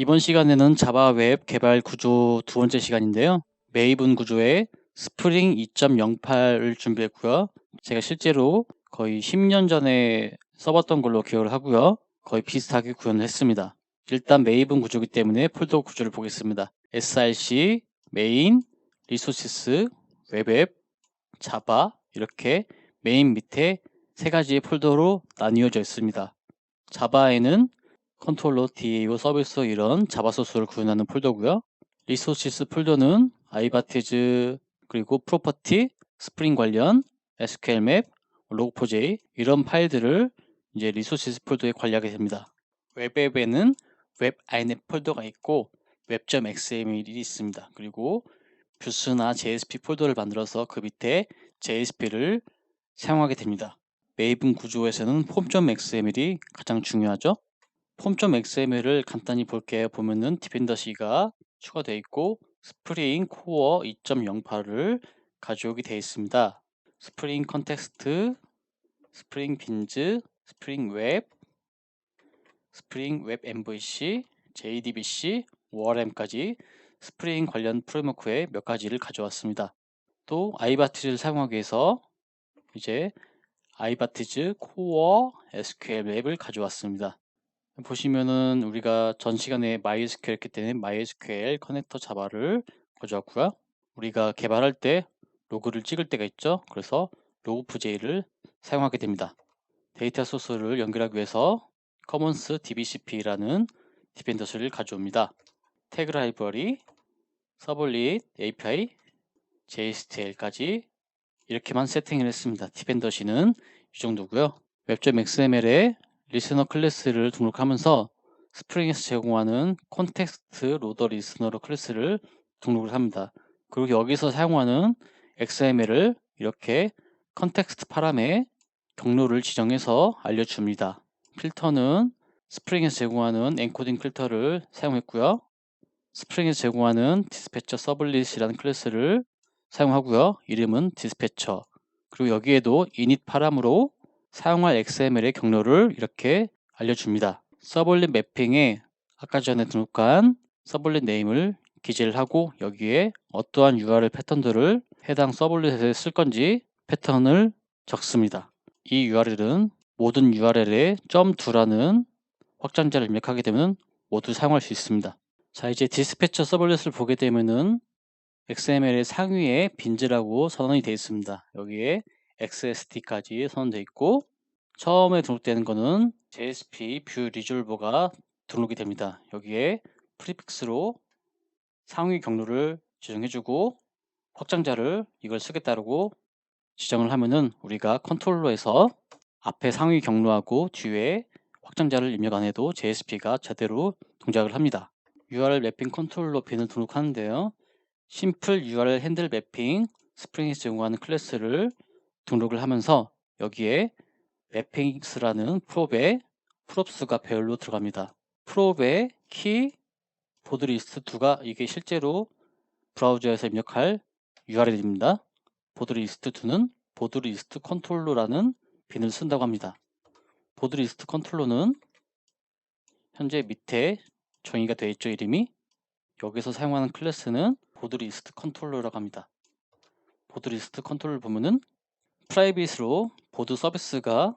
이번 시간에는 자바 웹 개발 구조 두 번째 시간인데요. 메이븐 구조에 스프링 2.08을 준비했고요. 제가 실제로 거의 10년 전에 써봤던 걸로 기억을 하고요. 거의 비슷하게 구현을 했습니다. 일단 메이븐 구조이기 때문에 폴더 구조를 보겠습니다. src, 메인, 리소시스, 웹앱, 자바 이렇게 메인 밑에 세 가지의 폴더로 나뉘어져 있습니다. 자바에는 컨트롤러, DAO, 서비스 이런 자바 소스를 구현하는 폴더고요. 리소시스 폴더는 아이바티즈 그리고 프로퍼티, 스프링 관련, SQL 맵, 로그4j 이런 파일들을 이제 리소시스 폴더에 관리하게 됩니다. 웹앱에는 웹 init 폴더가 있고 웹.xml이 있습니다. 그리고 뷰스나 JSP 폴더를 만들어서 그 밑에 JSP를 사용하게 됩니다. 메이븐 구조에서는 폼.xml이 가장 중요하죠. 폼.xml을 간단히 볼게요. 보면은 디펜더시가 추가되어 있고 스프링 코어 2.08을 가져오게 되어 있습니다. 스프링 컨텍스트, 스프링 빈즈, 스프링 웹, 스프링 웹 MVC, JDBC, ORM까지 스프링 관련 프레임워크의 몇 가지를 가져왔습니다. 또 아이바티즈를 사용하기 위해서 이제 아이바티즈 코어 SQL 맵을 가져왔습니다. 보시면은 우리가 전 시간에 MySQL 했기 때문에 MySQL 커넥터 자바를 가져왔고요. 우리가 개발할 때 로그를 찍을 때가 있죠. 그래서 로그4j를 사용하게 됩니다. 데이터 소스를 연결하기 위해서 커먼스 dbcp라는 디펜더스를 가져옵니다. 태그 라이브러리, 서블릿, API, JSTL까지 이렇게만 세팅을 했습니다. 디펜더시는 이 정도고요. 웹.xml에 리스너 클래스를 등록하면서 스프링에서 제공하는 콘텍스트 로더 리스너로 클래스를 등록을 합니다. 그리고 여기서 사용하는 XML을 이렇게 컨텍스트 파람에 경로를 지정해서 알려줍니다. 필터는 스프링에서 제공하는 엔코딩 필터를 사용했고요. 스프링에서 제공하는 디스패처 서블릿이라는 클래스를 사용하고요. 이름은 디스패처. 그리고 여기에도 init 파람으로 사용할 XML의 경로를 이렇게 알려줍니다. 서블릿 매핑에 아까 전에 등록한 서블릿 네임을 기재를 하고 여기에 어떠한 URL 패턴들을 해당 서블릿에 쓸 건지 패턴을 적습니다. 이 URL은 모든 URL에 .2라는 확장자를 입력하게 되면 모두 사용할 수 있습니다. 자 이제 디스패처 서블릿을 보게 되면은 XML의 상위에 빈즈라고 선언이 되어 있습니다. 여기에 XSD까지 선언되어 있고 처음에 등록되는 거는 JSP 뷰 리졸버가 등록이 됩니다. 여기에 프리픽스로 상위 경로를 지정해주고 확장자를 이걸 쓰겠다고 지정을 하면은 우리가 컨트롤러에서 앞에 상위 경로하고 뒤에 확장자를 입력 안 해도 JSP가 제대로 동작을 합니다. URL 매핑 컨트롤러 빈을 등록하는데요. 심플 URL 핸들 매핑 스프링에서 제공하는 클래스를 등록을 하면서 여기에 맵핑스라는 프롭에 프롭스가 배열로 들어갑니다. 프롭의 키, 보드 리스트 두가 이게 실제로 브라우저에서 입력할 URL입니다. 보드 리스트 2는 보드 리스트 컨트롤러라는 빈을 쓴다고 합니다. 보드 리스트 컨트롤러는 현재 밑에 정의가 되어 있죠 이름이 여기서 사용하는 클래스는 보드 리스트 컨트롤러라고 합니다. 보드 리스트 컨트롤러 보면은 프라이빗으로 보드 서비스가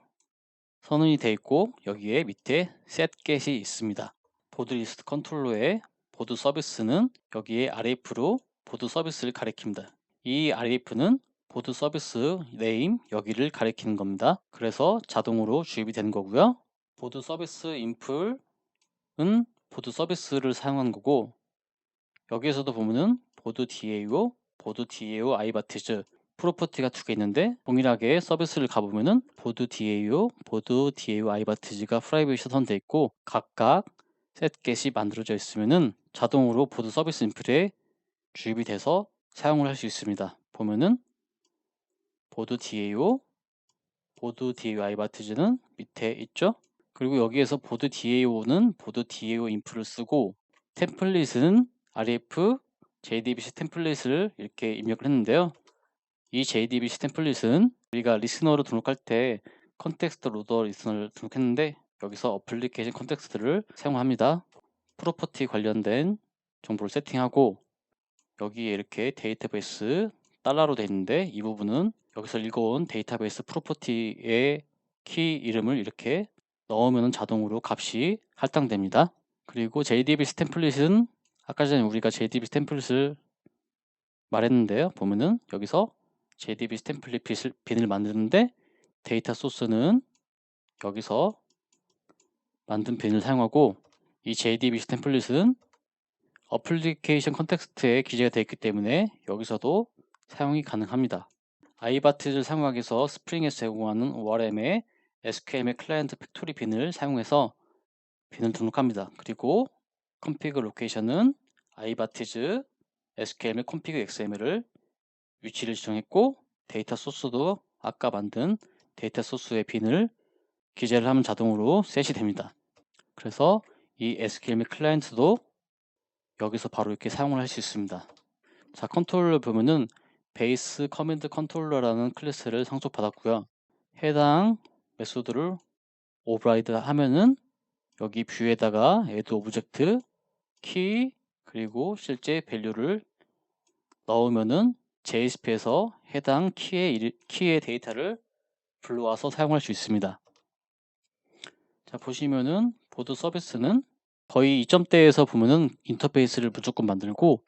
선언이 되어 있고 여기에 밑에 setget이 있습니다. 보드 리스트 컨트롤러의 보드 서비스는 여기에 RF로 보드 서비스를 가리킵니다. 이 RF는 보드 서비스 네임 여기를 가리키는 겁니다. 그래서 자동으로 주입이 되는 거고요. 보드 서비스 인풀은 보드 서비스를 사용한 거고 여기에서도 보면은 보드 DAO, 보드 DAO 아이바티즈 프로퍼티가 두 개 있는데 동일하게 서비스를 가보면은 보드 DAO, 보드 DAO 아이바티즈가 프라이빗이 선돼 있고 각각 셋겟이 만들어져 있으면은 자동으로 보드 서비스 인플에 주입이 돼서 사용을 할 수 있습니다. 보면은 보드 DAO, 보드 DAO 아이바티즈는 밑에 있죠. 그리고 여기에서 보드 DAO는 보드 DAO 인프를 쓰고 템플릿은 RF JDBC 템플릿을 이렇게 입력을 했는데요. 이 JDBC 템플릿은 우리가 리스너로 등록할 때 컨텍스트 로더 리스너를 등록했는데 여기서 어플리케이션 컨텍스트를 사용합니다. 프로퍼티 관련된 정보를 세팅하고 여기에 이렇게 데이터베이스 달러로 되어 있는데 이 부분은 여기서 읽어온 데이터베이스 프로퍼티의 키 이름을 이렇게 넣으면 자동으로 값이 할당됩니다. 그리고 JDBC 템플릿은 아까 전에 우리가 JDBC 템플릿을 말했는데요. 보면은 여기서 JDBC 템플릿 빈을 만드는데 데이터 소스는 여기서 만든 빈을 사용하고 이 JDBC 템플릿은 어플리케이션 컨텍스트에 기재가 되어 있기 때문에 여기서도 사용이 가능합니다. 아이바트를 사용하기 위해서 스프링에서 제공하는 ORM의 SQL의 클라이언트 팩토리 빈을 사용해서 빈을 등록합니다. 그리고 config 로케이션은 iBatis SQL 및 config XML을 위치를 지정했고 데이터 소스도 아까 만든 데이터 소스의 빈을 기재를 하면 자동으로 셋이 됩니다. 그래서 이 SQL 및 클라이언트도 여기서 바로 이렇게 사용을 할 수 있습니다. 자, 컨트롤러 보면은 베이스 커맨드 컨트롤러라는 클래스를 상속받았고요. 해당 메소드를 오버라이드 하면은 여기 뷰에다가 add 오브젝트 키 그리고 실제 밸류를 넣으면은 JSP에서 해당 키의, 키의 데이터를 불러와서 사용할 수 있습니다. 자 보시면은 보드 서비스는 거의 이점대에서 보면은 인터페이스를 무조건 만들고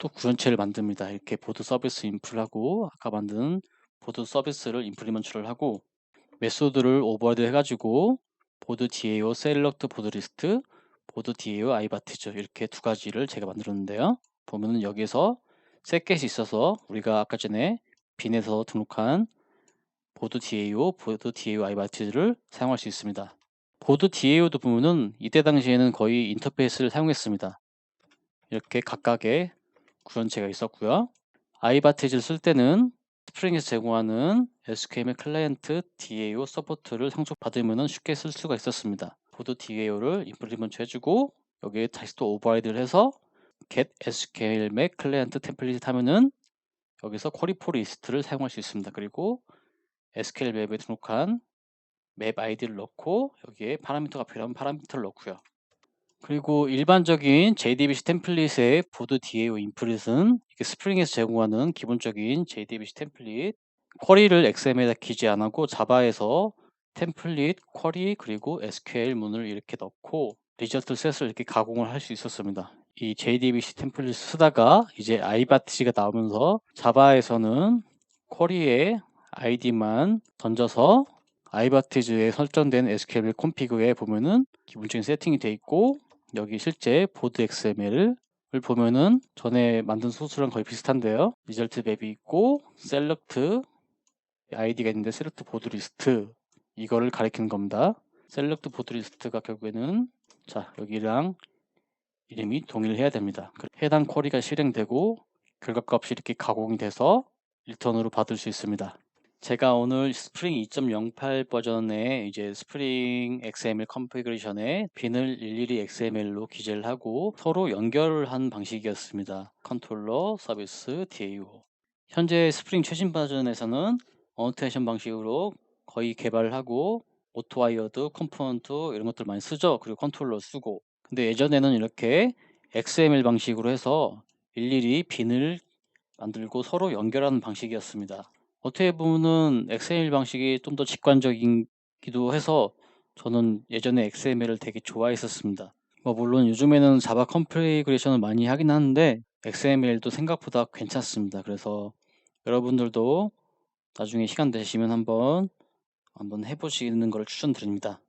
또 구현체를 만듭니다. 이렇게 보드 서비스 인플하고 아까 만든 보드 서비스를 인플리먼트를 하고 메소드를 오버드 해가지고 보드 DAO 셀렉트 보드 리스트 보드 DAO 아이바티즈 이렇게 두 가지를 제가 만들었는데요. 보면은 여기에서 셋겟이 있어서 우리가 아까 전에 빈에서 등록한 보드 DAO, 보드 DAO 아이바티즈를 사용할 수 있습니다. 보드 DAO도 보면은 이때 당시에는 거의 인터페이스를 사용했습니다. 이렇게 각각의 구현체가 있었고요. 아이바티즈를 쓸 때는 스프링에서 제공하는 SQL 클라이언트 DAO 서포트를 상속받으면 쉽게 쓸 수가 있었습니다. 보드 DAO를 임플리먼트 해주고 여기에 다시 또 오버라이드를 해서 get SQL 맥 클라이언트 템플릿 하면은 여기서 쿼리 포 리스트를 사용할 수 있습니다. 그리고 SQL 맵에 등록한 맵 아이디를 넣고 여기에 파라미터가 필요하면 파라미터를 넣고요. 그리고 일반적인 JDBC 템플릿의 보드 DAO 인플릿은 스프링에서 제공하는 기본적인 JDBC 템플릿 쿼리를 XML에다 기재 안 하고 자바에서 템플릿, 쿼리 그리고 SQL 문을 이렇게 넣고 리저트 셋을 이렇게 가공을 할 수 있었습니다. 이 JDBC 템플릿 쓰다가 이제 iBat가 나오면서 자바에서는 쿼리의 아이디만 던져서 아이바티즈에 설정된 SQL 콤피그에 보면은 기본적인 세팅이 되어 있고 여기 실제 보드 XML을 보면은 전에 만든 소스랑 거의 비슷한데요. 리절트 맵이 있고 셀렉트 아이디가 있는데 셀렉트 보드 리스트 이거를 가리키는 겁니다. 셀렉트 보드 리스트가 결국에는 자 여기랑 이름이 동일해야 됩니다. 해당 쿼리가 실행되고 결과값이 이렇게 가공이 돼서 리턴으로 받을 수 있습니다. 제가 오늘 스프링 2.08 버전의 이제 스프링 XML 컨피그레이션에 빈을 일일이 XML로 기재를 하고 서로 연결을 한 방식이었습니다. 컨트롤러, 서비스, DAO. 현재 스프링 최신 버전에서는 어노테이션 방식으로 거의 개발을 하고 오토와이어드, 컴포넌트 이런 것들 많이 쓰죠. 그리고 컨트롤러 쓰고. 근데 예전에는 이렇게 XML 방식으로 해서 일일이 빈을 만들고 서로 연결하는 방식이었습니다. 어떻게 보면은 XML 방식이 좀 더 직관적이기도 해서 저는 예전에 XML을 되게 좋아했었습니다. 뭐 물론 요즘에는 자바 컴프리그레이션을 많이 하긴 하는데 XML도 생각보다 괜찮습니다. 그래서 여러분들도 나중에 시간 되시면 한번 한번 해보시는 걸 추천드립니다.